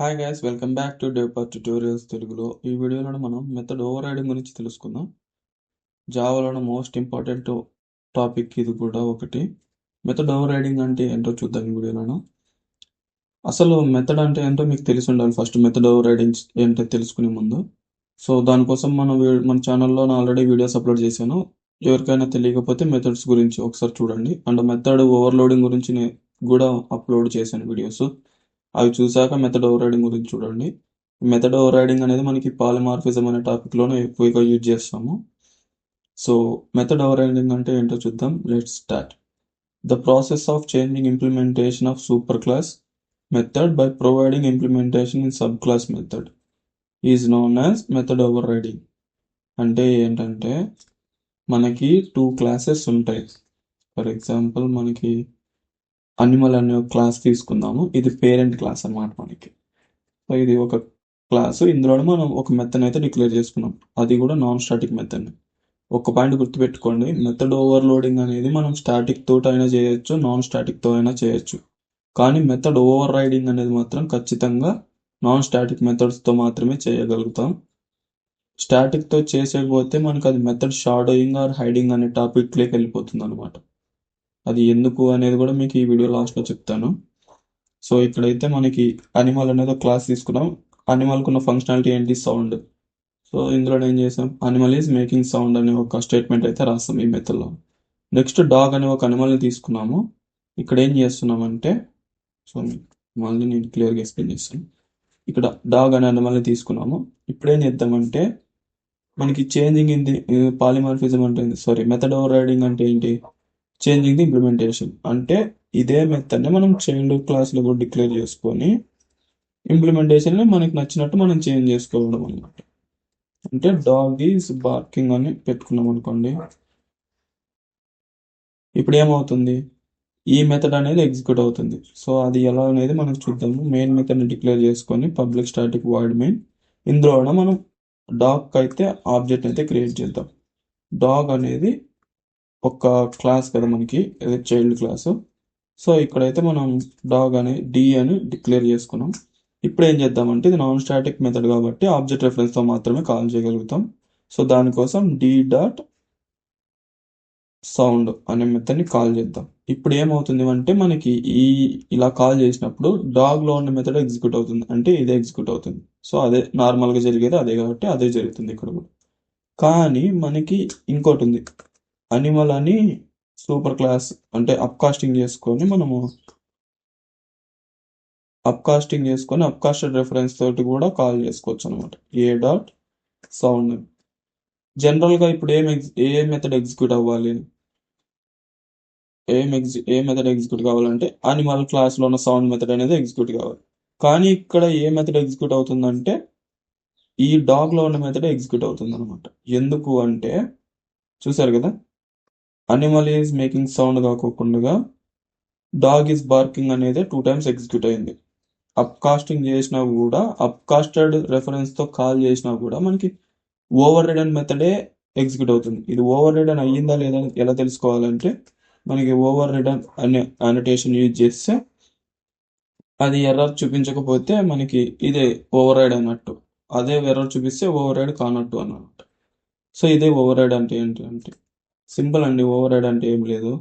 Hi guys welcome back to డేపర్ tutorials తెలుగులో. ఈ వీడియోలో మనం మెథడ్ ఓవర్ రైడింగ్ గురించి తెలుసుకుందాం. జావాలో మోస్ట్ ఇంపార్టెంట్ టాపిక్ ఇది కూడా ఒకటి. మెథడ్ ఓవర్ రైడింగ్ అంటే ఏంటో చూద్దాం ఈ వీడియోలో అసలు మెథడ్ అంటే ఏంటో మీకు తెలిసి ఉండాలి. ఫస్ట్ మెథడ్ ఓవర్ రైడింగ్ ఏంటో తెలుసుకునే ముందు. సో దానికోసం మన మన ఛానల్లో ఆల్రెడీ వీడియోస్ అప్లోడ్ చేశాను. ఎవరికైనా తెలియకపోతే మెథడ్స్ గురించి ఒకసారి చూడండి. అండ్ మెథడ్ ఓవర్లోడింగ్ గురించి కూడా అప్లోడ్ చేశాను వీడియోస్ అవి చూసాక మెథడ్ ఓవర్ రైడింగ్ గురించి చూడండి. మెథడ్ ఓవర్ రైడింగ్ అనేది మనకి పాలిమార్ఫిజం అనే టాపిక్లోనే ఎక్కువగా యూజ్ చేస్తాము. సో మెథడ్ ఓవర్ రైడింగ్ అంటే ఏంటో చూద్దాం. Let start the process of changing implementation of super class method by providing implementation in sub class method is known as method overriding అంటే ఏంటంటే మనకి టూ క్లాసెస్ ఉంటాయి. ఫర్ ఎగ్జాంపుల్ మనకి animal అనే ఒక క్లాస్ తీసుకుందాము. ఇది పేరెంట్ క్లాస్ అనమాట మనకి. సో ఇది ఒక క్లాస్ ఇందులో మనం ఒక మెథడ్ అయితే డిక్లేర్ చేసుకున్నాం. అది కూడా నాన్ స్టాటిక్ మెథడ్ ఒక పాయింట్ గుర్తుపెట్టుకోండి. మెథడ్ ఓవర్లోడింగ్ అనేది మనం స్టాటిక్ తోట అయినా చేయొచ్చు నాన్ స్టాటిక్తో అయినా చేయొచ్చు. కానీ మెథడ్ ఓవర్ రైడింగ్ అనేది మాత్రం ఖచ్చితంగా నాన్ స్టాటిక్ మెథడ్స్తో మాత్రమే చేయగలుగుతాం. స్టాటిక్తో చేసేకపోతే మనకు అది మెథడ్ షాడోయింగ్ ఆర్ హైడింగ్ అనే టాపిక్లోకి వెళ్ళిపోతుంది అనమాట అది ఎందుకు అనేది కూడా మీకు ఈ వీడియో లాస్ట్లో చెప్తాను. సో ఇక్కడైతే మనకి అనిమల్ అనేది ఒక క్లాస్ తీసుకున్నాం. అనిమల్కి ఉన్న ఫంక్షనాలిటీ ఏంటి? సౌండ్ సో ఇందులో ఏం చేసాం? అనిమల్ ఈజ్ మేకింగ్ సౌండ్ అనే ఒక స్టేట్మెంట్ అయితే రాస్తాం ఈ మెథడ్లో నెక్స్ట్ డాగ్ అనే ఒక అనిమల్ని తీసుకున్నాము. ఇక్కడ ఏం చేస్తున్నామంటే సో మళ్ళీ నేను క్లియర్గా ఎక్స్ప్లెయిన్ చేస్తాను. ఇక్కడ డాగ్ అనే అనిమల్ని తీసుకున్నాము. ఇప్పుడు ఏం చేద్దామంటే మనకి చేంజింగ్ ఇన్ ది పాలిమార్ఫిజం అంటే సారీ మెథడ్ ఓవర్ రైడింగ్ అంటే ఏంటి? చేంజింగ్ ది ఇంప్లిమెంటేషన్ అంటే ఇదే మెథడ్ని మనం చైల్డ్ క్లాస్లో కూడా డిక్లేర్ చేసుకొని ఇంప్లిమెంటేషన్ని మనకి నచ్చినట్టు మనం చేంజ్ చేసుకోవడం అనమాట అంటే డాగ్ ఈజ్ బార్కింగ్ అని పెట్టుకున్నాం అనుకోండి. ఇప్పుడు ఏమవుతుంది? ఈ మెథడ్ అనేది ఎగ్జిక్యూట్ అవుతుంది. సో అది ఎలా అనేది మనం చూద్దాము. మెయిన్ మెథడ్ని డిక్లేర్ చేసుకొని పబ్లిక్ స్టాటిక్ వర్డ్ మెయిన్ ఇందులో కూడా మనం డాగ్ అయితే ఆబ్జెక్ట్ అయితే క్రియేట్ చేద్దాం. డాగ్ అనేది ఒక క్లాస్ కదా మనకి అదే చైల్డ్ క్లాసు. సో ఇక్కడైతే మనం డాగ్ అని డి అని డిక్లేర్ చేసుకున్నాం. ఇప్పుడు ఏం చేద్దామంటే ఇది నాన్ స్టాటిక్ మెథడ్ కాబట్టి ఆబ్జెక్ట్ రెఫరెన్స్తో మాత్రమే కాల్ చేయగలుగుతాం. సో దానికోసం డి డాట్ సౌండ్ అనే మెథడ్ని కాల్ చేద్దాం. ఇప్పుడు ఏమవుతుంది అంటే మనకి ఈ ఇలా కాల్ చేసినప్పుడు డాగ్లో ఉన్న మెథడ్ ఎగ్జిక్యూట్ అవుతుంది. అంటే ఇదే ఎగ్జిక్యూట్ అవుతుంది. సో అదే నార్మల్గా జరిగేది అదే కాబట్టి అదే జరుగుతుంది ఇక్కడ కూడా. కానీ మనకి ఇంకోటి ఉంది. అనిమల్ అని సూపర్ క్లాస్ అంటే అప్కాస్టింగ్ చేసుకొని మనము అప్కాస్టింగ్ చేసుకొని అప్కాస్టెడ్ రెఫరెన్స్ తోటి కూడా కాల్ చేసుకోవచ్చు అనమాట ఏ డాట్ సౌండ్ జనరల్గా ఇప్పుడు ఏం ఎగ్జ్ ఏ మెథడ్ ఎగ్జిక్యూట్ అవ్వాలి? ఏం ఎగ్జి ఏ మెథడ్ ఎగ్జిక్యూట్ కావాలంటే అనిమల్ క్లాస్లో ఉన్న సౌండ్ మెథడ్ అనేది ఎగ్జిక్యూట్ కావాలి. కానీ ఇక్కడ ఏ మెథడ్ ఎగ్జిక్యూట్ అవుతుందంటే ఈ డాగ్లో ఉన్న మెథడ్ ఎగ్జిక్యూట్ అవుతుంది అనమాట ఎందుకు అంటే చూసారు కదా? అనిమల్ ఈజ్ మేకింగ్ సౌండ్ కాకోకుండా డాగ్ ఈజ్ బార్కింగ్ అనేది టూ టైమ్స్ ఎగ్జిక్యూట్ అయింది. అప్కాస్టింగ్ చేసినా కూడా అప్కాస్టెడ్ రెఫరెన్స్తో కాల్ చేసినా కూడా మనకి ఓవర్ రిడన్ మెథడే ఎగ్జిక్యూట్ అవుతుంది. ఇది ఓవర్ రిడన్ అయ్యిందా లేదా ఎలా తెలుసుకోవాలంటే మనకి ఓవర్ రిడన్ అనే అనటేషన్ యూజ్ చేస్తే అది ఎర్రర్ చూపించకపోతే మనకి ఇదే ఓవర్ రైడ్ అన్నట్టు. అదే ఎర్రర్ చూపిస్తే ఓవర్ రైడ్ కానట్టు అన్నమాట. సో ఇదే ఓవర్ రైడ్ అంటే ఏంటి అంటే సింపుల్ అండి. ఓవర్ హెడ్ అంటే ఏం లేదు.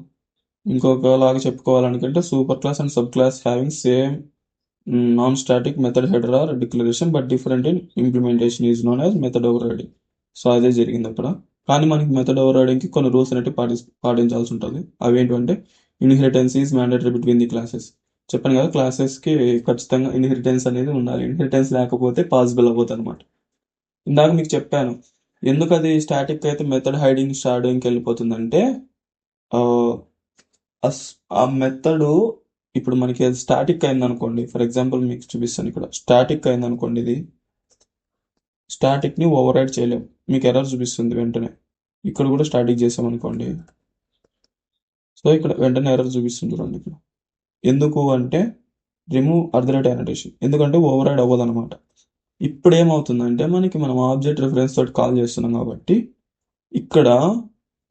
ఇంకొకలాగా చెప్పుకోవాలనుకుంటే super class and sub class having same non static method header or declaration but different in implementation is known as method overriding so అదే జరిగింది అక్కడ. కానీ మనకి మెథడ్ ఓవర్ రైడింగ్కి కొన్ని రూల్స్ అనేవి పాటి పాటించాల్సి ఉంటుంది. అవి ఏంటంటే inheritance is mandatory between the classes. చెప్పాను కదా క్లాసెస్కి ఖచ్చితంగా ఇన్హెరిటెన్స్ అనేది ఉండాలి. ఇన్హెరిటెన్స్ లేకపోతే పాసిబుల్ అవ్వదు అనమాట ఇందాక మీకు చెప్పాను ఎందుకు అది స్టాటిక్ అయితే మెథడ్ హైడింగ్ షాడోయింగ్కి వెళ్ళిపోతుందంటే ఆ, మెథడు ఇప్పుడు మనకి అది స్టాటిక్ అయిందనుకోండి ఫర్ ఎగ్జాంపుల్ మీకు చూపిస్తాను ఇక్కడ స్టాటిక్ అయింది అనుకోండి ఇది స్టాటిక్ని ఓవర్ రైడ్ చేయలేం. మీకు ఎర్రర్ చూపిస్తుంది వెంటనే. ఇక్కడ కూడా స్టాటిక్ చేసామనుకోండి. సో ఇక్కడ వెంటనే ఎర్రర్ చూపిస్తుంది చూడండి ఇక్కడ. ఎందుకు అంటే రిమూవ్ అర్ధరేట్ అనటేషన్ ఎందుకంటే ఓవర్ రైడ్ అవ్వదు అనమాట ఇప్పుడు ఏమవుతుందంటే మనకి మనం ఆబ్జెక్ట్ రిఫరెన్స్ తోటి కాల్ చేస్తున్నాం కాబట్టి ఇక్కడ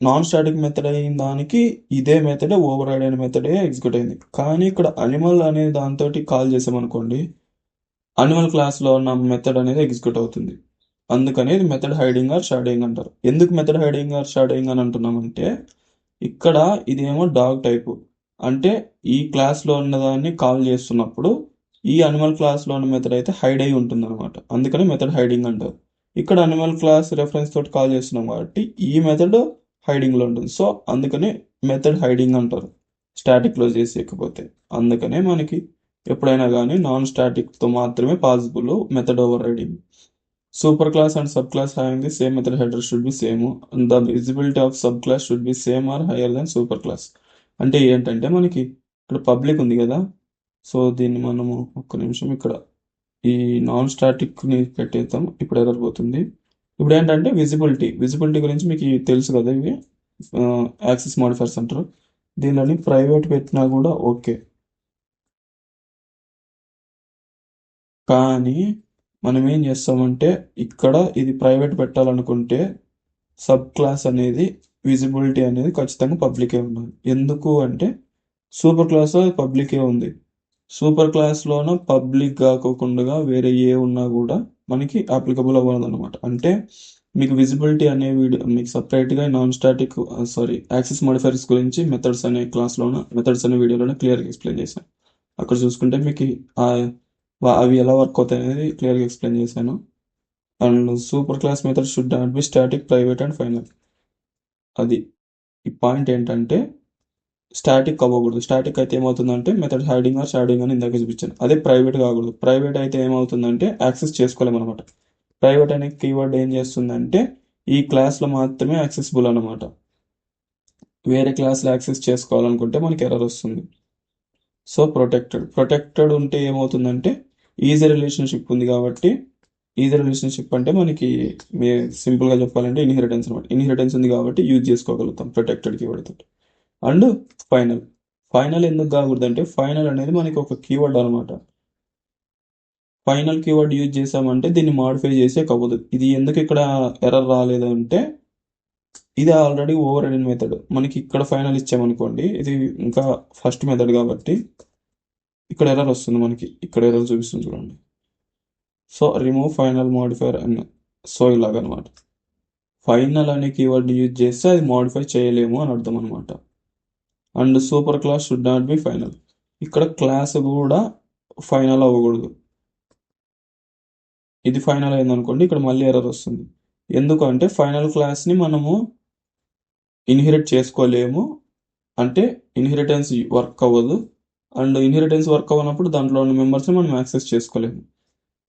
నాన్ స్టాటిక్ మెథడ్ అయిన దానికి ఇదే మెథడే ఓవర్ రైడ్ అయిన మెథడే ఎగ్జిక్యూట్ అయింది. కానీ ఇక్కడ అనిమల్ అనే దాంతో కాల్ చేసామనుకోండి అనిమల్ క్లాస్లో ఉన్న మెథడ్ అనేది ఎగ్జిక్యూట్ అవుతుంది. అందుకని ఇది మెథడ్ హైడింగ్ ఆర్ షాడోయింగ్ అంటారు. ఎందుకు మెథడ్ హైడింగ్ ఆర్ షాడోయింగ్ అని అంటున్నామంటే ఇక్కడ ఇదేమో డాగ్ టైపు అంటే ఈ క్లాస్లో ఉన్నదాన్ని కాల్ చేస్తున్నప్పుడు ఈ అనిమల్ క్లాస్లో ఉన్న మెథడ్ అయితే హైడ్ అయి ఉంటుంది అనమాట అందుకని మెథడ్ హైడింగ్ అంటారు. ఇక్కడ అనిమల్ క్లాస్ రెఫరెన్స్ తోటి కాల్ చేస్తున్నాం కాబట్టి ఈ మెథడ్ హైడింగ్లో ఉంటుంది. సో అందుకనే మెథడ్ హైడింగ్ అంటారు. స్టాటిక్లో చేసేయకపోతే. అందుకనే మనకి ఎప్పుడైనా కానీ నాన్ స్టాటిక్తో మాత్రమే possible method overriding super class and sub class having the same method header should be same the visibility of sub class should be same or higher than super class అంటే ఏంటంటే మనకి ఇక్కడ పబ్లిక్ ఉంది కదా. So దీన్ని మనము ఒక్క నిమిషం ఇక్కడ ఈ నాన్ స్టాటిక్ని పెట్టేద్దాం. ఇప్పుడు ఎర్రర్ పోతుంది. ఇప్పుడు ఏంటంటే విజిబిలిటీ. విజిబిలిటీ గురించి మీకు తెలుసు కదా ఇవి? యాక్సెస్ మోడిఫైర్స్ అంటారు దీనిని ప్రైవేట్ పెట్టినా కూడా ఓకే. కానీ మనం ఏం చేస్తామంటే ఇక్కడ ఇది ప్రైవేట్ పెట్టాలనుకుంటే సబ్ క్లాస్ అనేది విజిబిలిటీ అనేది ఖచ్చితంగా పబ్లికే ఉండాలి. ఎందుకు అంటే సూపర్ క్లాస్ పబ్లికే ఉంది. సూపర్ క్లాస్లోన పబ్లిక్ కాకోకుండా వేరే ఏ ఉన్నా కూడా మనకి అప్లికబుల్ అవ్వదు అనమాట అంటే మీకు విజిబిలిటీ అనే వీడియో మీకు సపరేట్గా non static sorry access modifiers గురించి మెథడ్స్ అనే క్లాస్లోన మెథడ్స్ అనే వీడియోలోనే క్లియర్గా ఎక్స్ప్లెయిన్ చేశాను. అక్కడ చూసుకుంటే మీకు అవి ఎలా వర్క్ అవుతాయి అనేది క్లియర్గా ఎక్స్ప్లెయిన్ చేశాను. And super class method should not be static private and final అది ఈ పాయింట్ ఏంటంటే స్టాటిక్ అవ్వకూడదు. స్టాటిక్ అయితే ఏమవుతుందంటే మెథడ్ హైడింగ్ ఆర్ షాడింగ్ అని ఇందాక చూపించాను. అదే ప్రైవేట్ కాకూడదు. ప్రైవేట్ అయితే ఏమవుతుందంటే యాక్సెస్ చేసుకోలేము అనమాట ప్రైవేట్ అనే కీవర్డ్ ఏం చేస్తుందంటే ఈ క్లాస్లో మాత్రమే యాక్సెసిబుల్ అనమాట వేరే క్లాస్లో యాక్సెస్ చేసుకోవాలనుకుంటే మనకి ఎర్రర్ వస్తుంది. సో ప్రొటెక్టెడ్ ప్రొటెక్టెడ్ ఉంటే ఏమవుతుందంటే ఈజీ రిలేషన్షిప్ ఉంది కాబట్టి ఈజీ రిలేషన్షిప్ అంటే మనకి మే సింపుల్గా చెప్పాలంటే ఇన్హెరిటెన్స్ అనమాట ఇన్హెరిటెన్స్ ఉంది కాబట్టి యూజ్ చేసుకోగలుగుతాం ప్రొటెక్టెడ్కి కీవర్డ్ అండ్ ఫైనల్ ఫైనల్ ఎందుకు కాకూడదు అంటే ఫైనల్ అనేది మనకి ఒక కీవర్డ్ అనమాట. ఫైనల్ కీవర్డ్ యూజ్ చేసామంటే దీన్ని మాడిఫై చేసే అవ్వదు ఇది ఎందుకు ఇక్కడ ఎర్రర్ రాలేదంటే ఇది ఆల్రెడీ ఓవర్ రైడింగ్ మెథడ్ మనకి ఇక్కడ ఫైనల్ ఇచ్చామనుకోండి ఇది ఇంకా ఫస్ట్ మెథడ్ కాబట్టి ఇక్కడ ఎర్రర్ వస్తుంది మనకి. ఇక్కడ ఎర్రర్ చూపిస్తుంది చూడండి. సో రిమూవ్ ఫైనల్ మాడిఫైర్ అని సో ఇలాగనమాట. ఫైనల్ అనే కీవర్డ్ యూజ్ చేస్తే అది మాడిఫై చేయలేము అని అర్థం అనమాట. And super class should not be final. ఇక్కడ క్లాస్ కూడా ఫైనల్ అవ్వకూడదు. ఇది ఫైనల్ అయిందనుకోండి ఇక్కడ మళ్ళీ ఎర్రర్ వస్తుంది. ఎందుకంటే ఫైనల్ క్లాస్ని మనము ఇన్హెరిట్ చేసుకోలేము. అంటే ఇన్హెరిటెన్స్ వర్క్ అవ్వదు. అండ్ ఇన్హెరిటెన్స్ వర్క్ అవ్వనప్పుడు దాంట్లో ఉన్న మెంబర్స్ని మనం యాక్సెస్ చేసుకోలేము.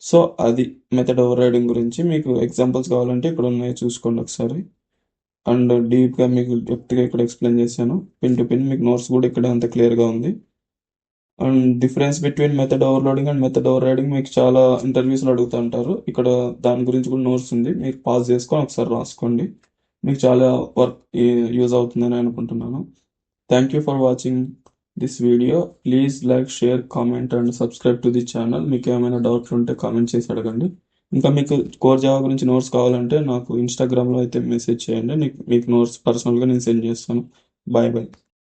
సో అది మెథడ్ ఓవర్ రైడింగ్ గురించి మీకు ఎగ్జాంపుల్స్ కావాలంటే ఇక్కడ ఉన్నాయి చూసుకోండి ఒకసారి. అండ్ డీప్గా మీకు డెప్త్గా ఇక్కడ ఎక్స్ప్లెయిన్ చేశాను. పిన్ టు పిన్ మీకు నోట్స్ కూడా ఇక్కడ అంత క్లియర్గా ఉంది. And difference between method overloading and method overriding మీకు చాలా ఇంటర్వ్యూస్లో అడుగుతూ ఉంటారు. ఇక్కడ దాని గురించి కూడా నోట్స్ ఉంది. మీరు పాస్ చేసుకొని ఒకసారి రాసుకోండి. మీకు చాలా వర్క్ యూజ్ అవుతుందని అనుకుంటున్నాను. Thank you for watching this video please like share comment and subscribe to the channel మీకు ఏమైనా డౌట్లు ఉంటే కామెంట్ చేసి అడగండి. ఇంకా మీకు కోర్ జావా గురించి నోట్స్ కావాలంటే నాకు ఇన్స్టాగ్రామ్లో అయితే మెసేజ్ చేయండి. నీకు మీకు నోట్స్ పర్సనల్గా నేను సెండ్ చేస్తాను. Bye bye